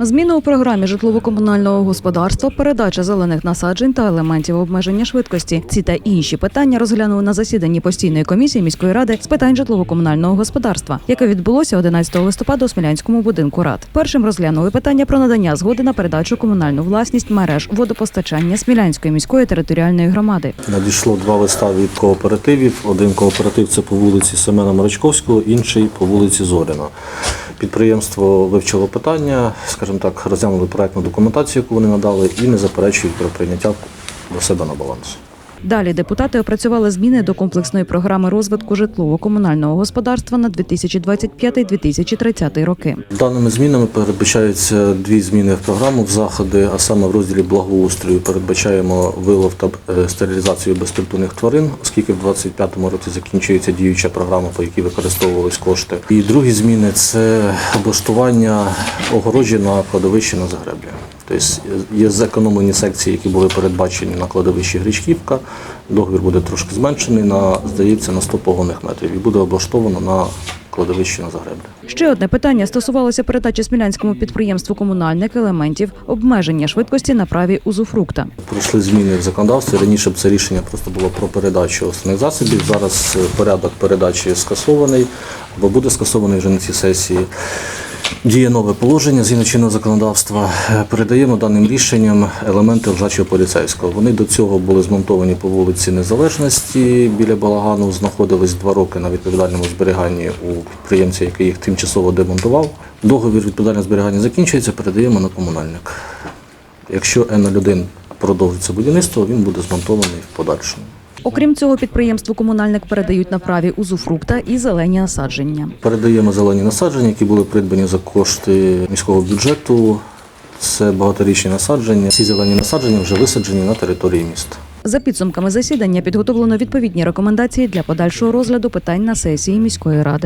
Зміни у програмі житлово-комунального господарства, передача зелених насаджень та елементів обмеження швидкості. Ці та інші питання розглянули на засіданні постійної комісії міської ради з питань житлово-комунального господарства, яке відбулося 11 листопада у Смілянському будинку рад. Першим розглянули питання про надання згоди на передачу комунальну власність мереж водопостачання Смілянської міської територіальної громади. Надійшло два листа від кооперативів. Один кооператив це по вулиці Семена Маричковського, інший по вулиці Зоріна. Підприємство вивчило питання, скажімо так, розглянули проектну документацію, яку вони надали, і не заперечують про прийняття до себе на баланс. Далі депутати опрацювали зміни до комплексної програми розвитку житлово-комунального господарства на 2025-2030 роки. Даними змінами передбачаються дві зміни в програму в заходи, а саме в розділі благоустрою передбачаємо вилов та е, стерилізацію безпритульних тварин, оскільки в 2025 році закінчується діюча програма, по якій використовувались кошти. І другі зміни це облаштування огорожі на кладовищі на Загреблі. Тобто є зекономлені секції, які були передбачені на кладовищі Гречківка. Договір буде трошки зменшений на, здається, на 100 погонних метрів і буде облаштовано на кладовищі на Загреблі. Ще одне питання стосувалося передачі смілянському підприємству комунальних елементів обмеження швидкості на праві узуфрукта. Пройшли зміни в законодавстві. Раніше б це рішення просто було про передачу основних засобів. Зараз е, порядок передачі скасований, або буде скасований вже на цій сесії. Діє нове положення згідно чинного законодавства. Е, Передаємо даним рішенням елементи лежачого поліцейського. Вони до цього були змонтовані по вулиці Незалежності біля Балагану. Знаходились два роки на відповідальному зберіганні у підприємця, який їх тимчасово демонтував. Договір відповідального зберігання закінчується, передаємо на комунальник. Якщо N01 продовжиться будівництво, він буде змонтований в подальшому. Окрім цього, підприємству комунальник передають на праві узуфрукта і зелені насадження. Передаємо зелені насадження, які були придбані за кошти міського бюджету. Це багаторічні насадження. Ці зелені насадження вже висаджені на території міста. За підсумками засідання підготовлено відповідні рекомендації для подальшого розгляду питань на сесії міської ради.